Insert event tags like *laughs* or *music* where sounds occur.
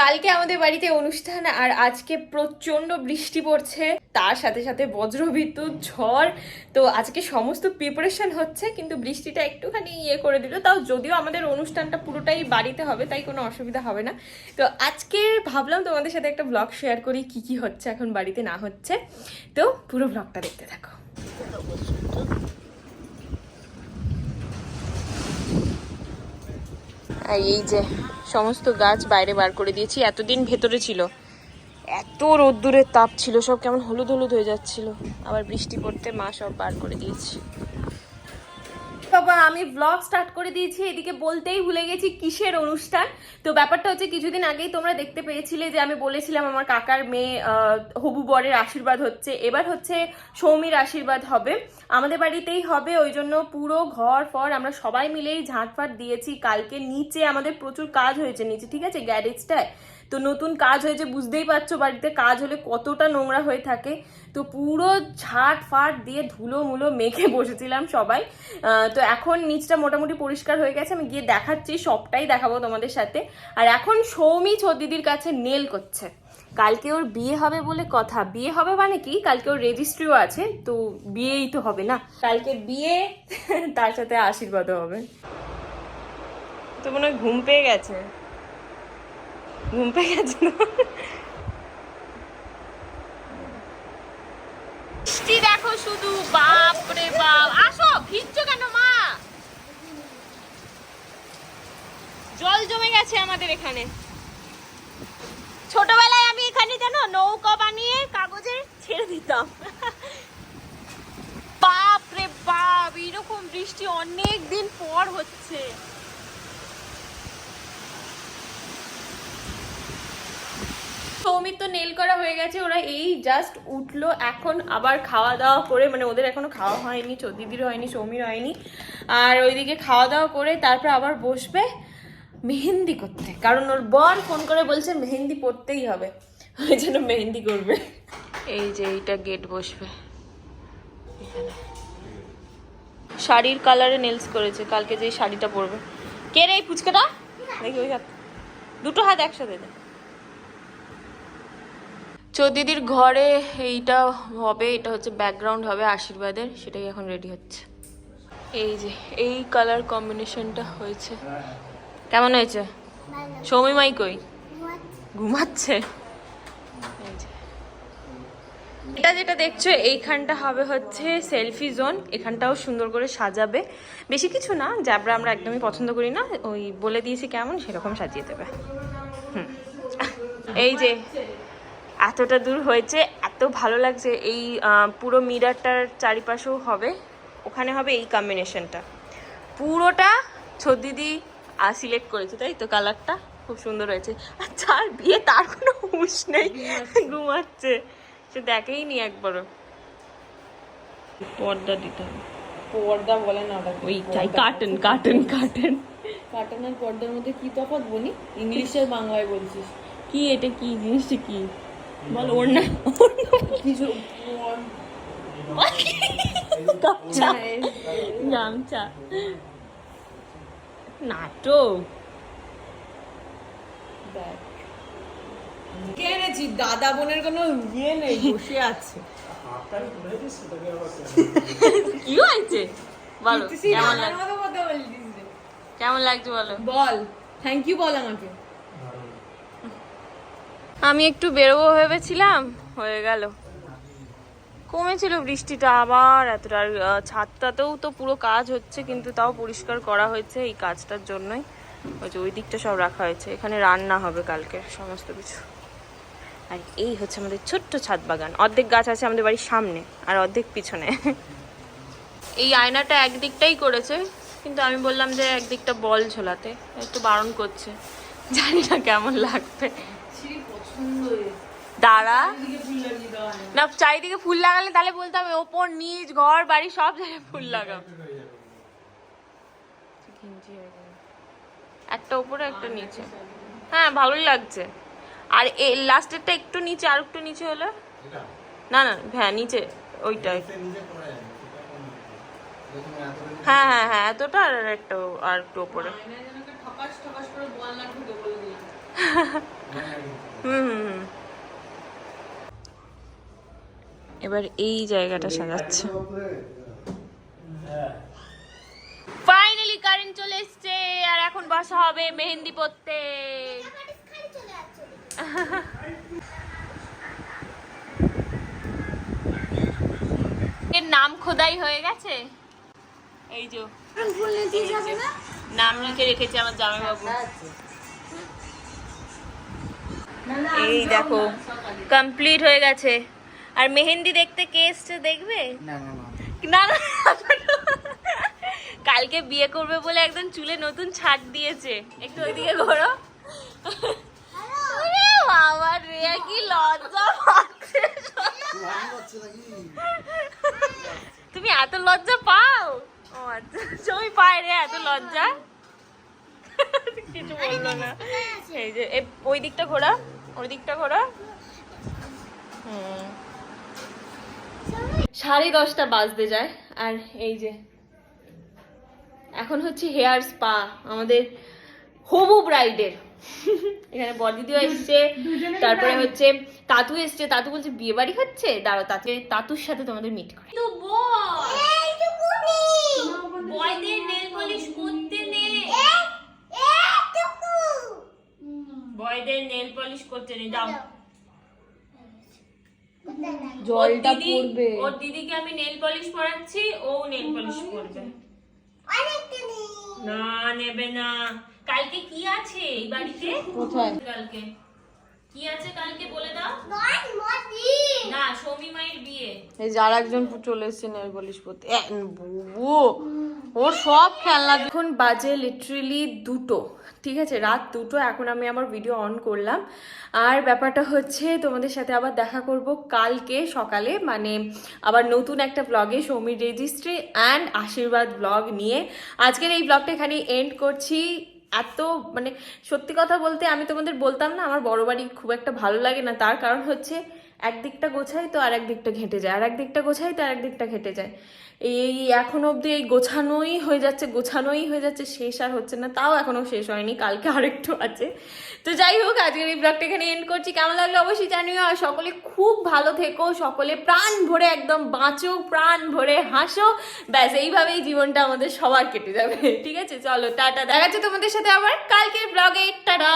কালকে আমাদের বাড়িতে অনুষ্ঠান আর আজকে প্রচণ্ড বৃষ্টি পড়ছে। তার সাথে সাথে বজ্রবিদ্যুৎ, ঝড়। তো আজকে সমস্ত প্রিপারেশন হচ্ছে, কিন্তু বৃষ্টিটা একটুখানি ইয়ে করে দিল। তাও যদিও আমাদের অনুষ্ঠানটা পুরোটাই বাড়িতে হবে, তাই কোনো অসুবিধা হবে না। তো আজকে ভাবলাম তোমাদের সাথে একটা ব্লগ শেয়ার করি, কি কি হচ্ছে এখন বাড়িতে না হচ্ছে। তো পুরো ব্লগটা দেখতে থাকো। আর এই যে সমস্ত গাছ বাইরে বার করে দিয়েছি, এতদিন ভেতরে ছিল। এত রোদ্দুরের তাপ ছিল, সব কেমন হলুদ হলুদ হয়ে যাচ্ছিল। আবার বৃষ্টি পড়তে মা সব বার করে দিয়েছি। বাবা, আমি ব্লগ স্টার্ট করে দিয়েছি, এদিকে বলতেই ভুলে গেছি কিসের অনুষ্ঠান। তো ব্যাপারটা হচ্ছে, কিছুদিন আগেই তোমরা দেখতে পেয়েছিলে যে আমি বলেছিলাম আমার কাকার মেয়ে হবু বরের আশীর্বাদ হচ্ছে। এবার হচ্ছে সৌমির আশীর্বাদ হবে। আমাদের বাড়িতেই হবে, ওই জন্য পুরো ঘর, ফর আমরা সবাই মিলেই ঝাঁটফাট দিয়েছি। কালকে নিচে আমাদের প্রচুর কাজ হয়েছে নিচে, ঠিক আছে? গ্যারেজটায়। তো নতুন কাজ হয়েছে, বুঝতেই পারছ বাড়িতে কাজ হলে কতটা নোংরা হয়ে থাকে। তো পুরো ঝাট ফাট দিয়ে ধুলো মুলো মেখে বসেছিলাম সবাই। তো এখন নিচটা মোটামুটি পরিষ্কার হয়ে গেছে আমি গিয়ে দেখাচ্ছি সবটাই দেখাবো তোমাদের সাথে। আর এখন সৌমি দিদির কাছে নেল করছে। কালকে ওর বিয়ে হবে বলে কথা। বিয়ে হবে মানে কি? কালকে ওর রেজিস্ট্রিও আছে তো বিয়েই তো হবে না। কালকে বিয়ে *laughs* তার সাথে আশীর্বাদও হবে। তো মনে হয় ঘুম পেয়ে গেছে। ঘুম পেয়ে গেছে না? দেখো শুধু বাপ রে বাপ। আসো ভিজছো কেন মা জল জমে গেছে আমাদের এখানে। ছোটবেলায় আমি এখানে যেন নৌকা বানিয়ে কাগজে ছেড়ে দিতাম। বাপ রে বাপ এরকম বৃষ্টি অনেক দিন পর হচ্ছে। সৌমির তো নেল করা হয়ে গেছে, ওরা এই জাস্ট উঠল, এখন আবার খাওয়া দাওয়া করে মানে ওদের এখনও খাওয়া হয়নি দিদির হয়নি, সৌমির হয়নি। আর ওইদিকে খাওয়া দাওয়া করে তারপর আবার বসবে। মেহেন্দি করতে। কারণ ওর বর ফোন করে বলছে, মেহেন্দি পড়তেই হবে। ওই জন্য মেহেন্দি করবে। এই যে এইটা গেট বসবে। শাড়ির কালারে নেলস করেছে। কালকে যে শাড়িটা পরবে। কে রে এই দেখি ওই হাত। দুটো হাত একসাথে দে। চৌদিদির ঘরে এইটা হবে, এটা হচ্ছে ব্যাকগ্রাউন্ড হবে, আশীর্বাদের। সেটাই এখন রেডি হচ্ছে। এই যে, এই কালার কম্বিনেশনটা হয়েছে। কেমন হয়েছে? সৌমি মাই কই? ঘুমাচ্ছে। এটা যেটা দেখছ এইখানটা হবে হচ্ছে সেলফি জোন। এখানটাও সুন্দর করে সাজাবে। বেশি কিছু না জ্যাবরা আমরা একদমই পছন্দ করি না। ওই বলে দিয়েছি কেমন সেরকম সাজিয়ে দেবে। হুম। এই যে এতটা দূর হয়েছে এত ভালো লাগছে। এই পুরো মিরারটার চারিপাশেও হবে। ওখানে হবে এই কম্বিনেশনটা পুরোটা ছদিদি সিলেক্ট করেছে তাই তো? কালারটা খুব সুন্দর হয়েছে। আর যার বিয়ে তার কোনো হুঁশ নেই। ঘুমাচ্ছে। সে দেখেই নি একবারও। পর্দা দিতে হবে। পর্দা বলে না ওটাকে ওই চাই কার্টন কার্টন কার্টন। কার্টুন আর পর্দার মধ্যে কি তফাৎ বলি? ইংলিশ আর বাংলায় বলছিস। কি এটা কি? জিনিসটা কি? বল ওর না কিছু গামছা। গামছা। নাটক। দেখ। দাদা বোনের কোনো ইয়ে নেই বসে আছে। কি হয়েছে? বলো কেমন। কেমন লাগছে বলো? বল থ্যাংক ইউ বল আমাকে। আমি একটু বেরোবো ভেবেছিলাম হয়ে গেল। কমেছিল বৃষ্টিটা, আবার এতটা, আর ছাদটাতেও তো পুরো কাজ হচ্ছে, কিন্তু তাও পরিষ্কার করা হয়েছে এই কাজটার জন্যই। ওই যে ওই দিকটা সব রাখা হয়েছে, এখানে রান্না হবে কালকে, সমস্ত কিছু। আর এই হচ্ছে আমাদের ছোট্ট ছাদ বাগান, অর্ধেক গাছ আছে আমাদের বাড়ির সামনে, আর অর্ধেক পিছনে। এই আয়নাটা একদিকটাই করেছে, কিন্তু আমি বললাম যে একদিকটা বল ঝোলাতে, একটু বারণ করছে, জানি না কেমন লাগবে। পছন্দ দাঁড়া। না চারিদিকে ফুল লাগালে তাহলে বলতাম ওপর নিচ ঘর বাড়ি সব জায়গায় ফুল লাগাও। গেল। একটা উপরে একটা নিচে। হ্যাঁ ভালোই লাগছে। আর এই লাস্টেরটা একটু নিচে আর একটু নিচে হলে? না না হ্যাঁ নিচে ওইটা হ্যাঁ হ্যাঁ হ্যাঁ এতটা আর একটা আর একটু ওপরে। *laughs* হুম হুম হুম। এবার এই জায়গাটা সাজাচ্ছে। ফাইনালি কারেন্ট চলে এসছে আর এখন বসা হবে মেহেন্দি পড়তে এর নাম খোদাই হয়ে গেছে? এই যে। নাম লিখে রেখেছে আমার জামাই বাবু এই দেখো কমপ্লিট হয়ে গেছে। আর মেহেন্দি দেখতে কে এসছে দেখবে? না না না। না না কালকে বিয়ে করবে বলে একদম চুলে নতুন ছাট দিয়েছে। একটু ওইদিকে ঘোরো। ওরে বাবা রে কি লজ্জা পাচ্ছে। তুমি এত লজ্জা পাও? ও আচ্ছা পায় রে এত লজ্জা। কিছু বলল না। এই যে ওই দিকটা ঘোরা ওই দিকটা ঘোরা হুম সাড়ে দশটা বাজতে যায়। আর এই যে এখন হচ্ছে হেয়ার স্পা আমাদের হবু ব্রাইডের। এখানে বদিদিও এসছে তারপরে হচ্ছে তাতু এসছে। তাতু বলছে বিয়ে বাড়ি হচ্ছে দাঁড়াও তাতে তাতুর সাথে তোমাদের মিট করে তো বয়দের নেল পলিশ করতে নে। বয়দের নেল পলিশ করতে নে। যাও জলটা পড়বে। ওর দিদিকে আমি নেল পলিশ পরাচ্ছি ও নেল পলিশ করবে না নেবে না। কালকে কি আছে এই বাড়িতে? কোথায়? কালকে। কি আছে কালকে বলে দাও। না সৌমি মায়ের বিয়ে। এই যে আর একজন চলে এসছে নেল পলিশ বুবু ওর সব খেলনা। এখন বাজে লিটারেলি দুটো। ঠিক আছে, রাত দুটো এখন আমি আমার ভিডিও অন করলাম। আর ব্যাপারটা হচ্ছে তোমাদের সাথে আবার দেখা করব কালকে সকালে মানে আবার নতুন একটা ব্লগে সৌমির রেজিস্ট্রি অ্যান্ড আশীর্বাদ ব্লগ নিয়ে। আজকের এই ব্লগটা এখানে এন্ড করছি। এত মানে সত্যি কথা বলতে আমি তোমাদের বলতাম না, আমার বড় বাড়ি খুব একটা ভালো লাগে না। তার কারণ হচ্ছে একদিকটা গোছাই তো আর একদিকটা ঘেটে যায়। আর একদিকটা গোছাই তো আর একদিকটা ঘেটে যায়। এই এখন অবধি এই গোছানোই হয়ে যাচ্ছে, গোছানোই হয়ে যাচ্ছে, শেষ আর হচ্ছে না। তাও এখনও শেষ হয়নি, কালকে আরেকটু আছে। তো যাই হোক, আজকের এই ব্লগটা এখানে এন্ড করছি। কেমন লাগল অবশ্যই জানিও। আর সকলে খুব ভালো থেকো, সকলে প্রাণ ভরে একদম বাঁচো, প্রাণ ভরে হাসো। ব্যাস, এইভাবেই জীবনটা আমাদের সবার কেটে যাবে। ঠিক আছে? চলো, টাটা। দেখা যাচ্ছে তোমাদের সাথে আবার কালকের ব্লগে টাটা!